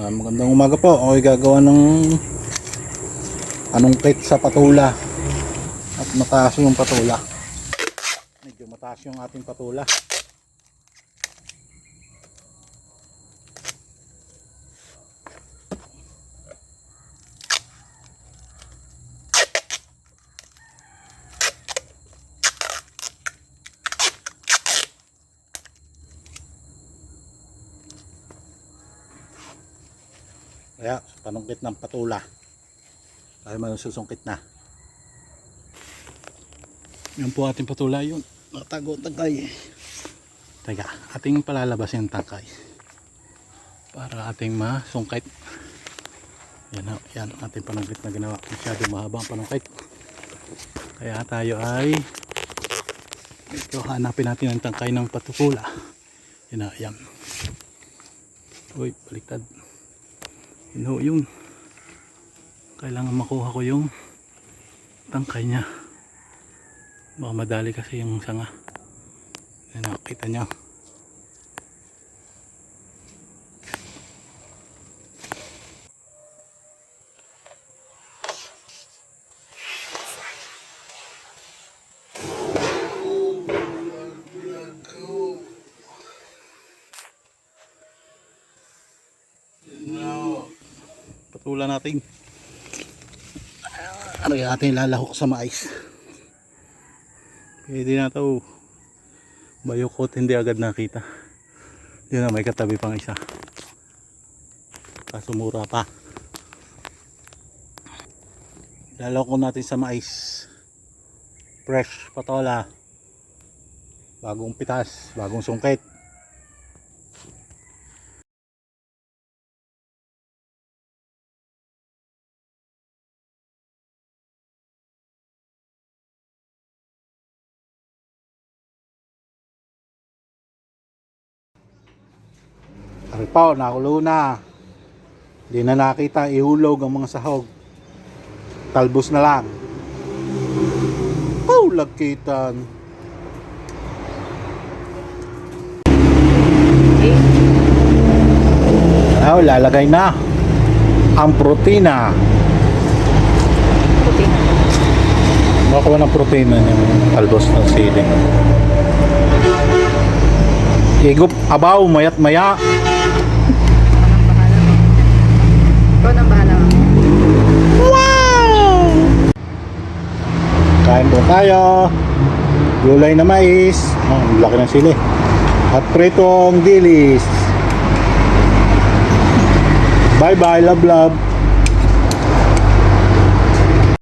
Ah, magandang umaga po. Ako'y gagawa ng anong kit sa patula. At mataas yung patula. Medyo mataas yung ating patula. Kaya panungkit ng patula. Tayo man susungkit na. Yun po ating patula yun. Natago tangkay. Teka, ating palalabas yung tangkay. Para ating masungkit. Yan, yan ang ating panungkit na ginawa. Masyado mahaba ang panungkit. Kaya tayo ay ito hanapin natin ang tangkay ng patula. Yan, o, yan. Uy, baliktad. Yun ho, yung kailangan makuha ko yung tangkay niya. Baka madali kasi yung sanga. Yan nakita niyo. Patula natin. Ano yung ating lalahok sa mais. Pwede na to. Bayokot hindi agad nakita. Yun na may katabi pang isa. Kaso mura pa. Lalahok natin sa mais. Fresh patola. Bagong pitas, bagong sungkit. Sabi pa, nakulo na. Hindi na nakita, ihulog ang mga sahog. Talbos na lang. Oh, lagkitan. Ah, lalagay na ang protina. Puti. Makuha ng protina yung talbos ng siling. Higup, abaw, mayat maya. Ikaw nang bahala mo. Kain po tayo. Gulay na mais. Oh, ang laki ng sili. At pritong dilis. Bye bye, love love.